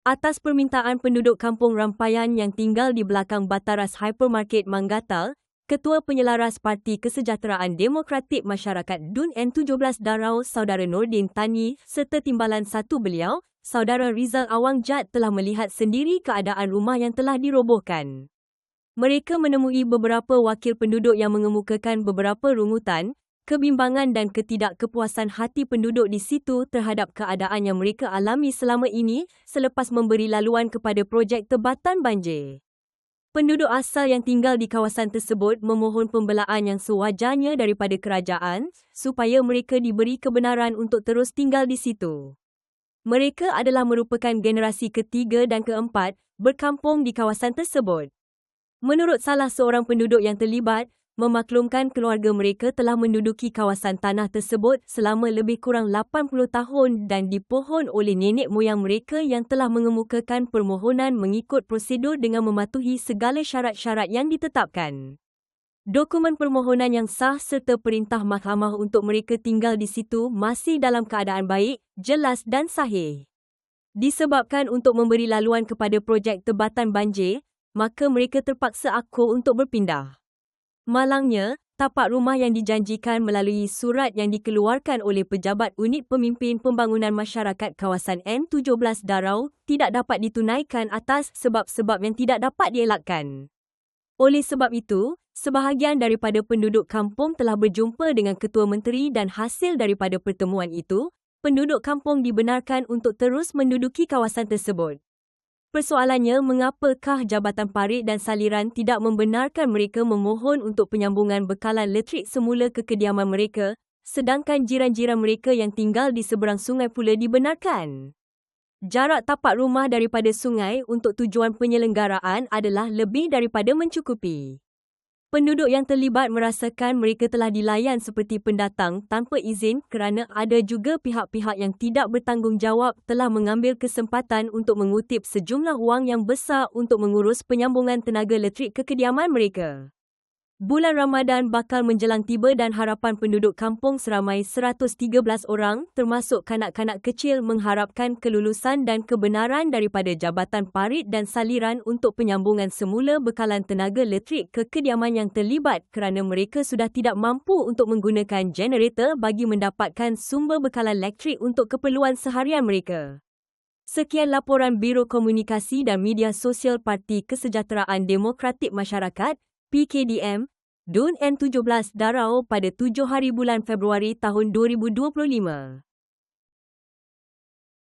Atas permintaan penduduk kampung Rampayan yang tinggal di belakang Bataras Hypermarket Manggatal, Ketua Penyelaras Parti Kesejahteraan Demokratik Masyarakat DUN N17 Darau Saudara Nordin Tani serta timbalan satu beliau, Saudara Rizal Awang Jad telah melihat sendiri keadaan rumah yang telah dirobohkan. Mereka menemui beberapa wakil penduduk yang mengemukakan beberapa rungutan, kebimbangan dan ketidakkepuasan hati penduduk di situ terhadap keadaan yang mereka alami selama ini selepas memberi laluan kepada projek tebatan banjir. Penduduk asal yang tinggal di kawasan tersebut memohon pembelaan yang sewajarnya daripada kerajaan supaya mereka diberi kebenaran untuk terus tinggal di situ. Mereka adalah merupakan generasi ketiga dan keempat berkampung di kawasan tersebut. Menurut salah seorang penduduk yang terlibat, memaklumkan keluarga mereka telah menduduki kawasan tanah tersebut selama lebih kurang 80 tahun dan dipohon oleh nenek moyang mereka yang telah mengemukakan permohonan mengikut prosedur dengan mematuhi segala syarat-syarat yang ditetapkan. Dokumen permohonan yang sah serta perintah mahkamah untuk mereka tinggal di situ masih dalam keadaan baik, jelas dan sahih. Disebabkan untuk memberi laluan kepada projek tebatan banjir, maka mereka terpaksa akur untuk berpindah. Malangnya, tapak rumah yang dijanjikan melalui surat yang dikeluarkan oleh Pejabat Unit Pemimpin Pembangunan Masyarakat Kawasan N17 Darau tidak dapat ditunaikan atas sebab-sebab yang tidak dapat dielakkan. Oleh sebab itu, sebahagian daripada penduduk kampung telah berjumpa dengan Ketua Menteri dan hasil daripada pertemuan itu, penduduk kampung dibenarkan untuk terus menduduki kawasan tersebut. Persoalannya, mengapakah Jabatan Parit dan Saliran tidak membenarkan mereka memohon untuk penyambungan bekalan elektrik semula ke kediaman mereka, sedangkan jiran-jiran mereka yang tinggal di seberang sungai pula dibenarkan? Jarak tapak rumah daripada sungai untuk tujuan penyelenggaraan adalah lebih daripada mencukupi. Penduduk yang terlibat merasakan mereka telah dilayan seperti pendatang tanpa izin kerana ada juga pihak-pihak yang tidak bertanggungjawab telah mengambil kesempatan untuk mengutip sejumlah wang yang besar untuk mengurus penyambungan tenaga elektrik ke kediaman mereka. Bulan Ramadan bakal menjelang tiba dan harapan penduduk kampung seramai 113 orang termasuk kanak-kanak kecil mengharapkan kelulusan dan kebenaran daripada Jabatan Parit dan Saliran untuk penyambungan semula bekalan tenaga elektrik ke kediaman yang terlibat kerana mereka sudah tidak mampu untuk menggunakan generator bagi mendapatkan sumber bekalan elektrik untuk keperluan seharian mereka. Sekian laporan Biro Komunikasi dan Media Sosial Parti Kesejahteraan Demokratik Masyarakat PKDM, DUN N17 Darau pada 7 hari bulan Februari tahun 2025.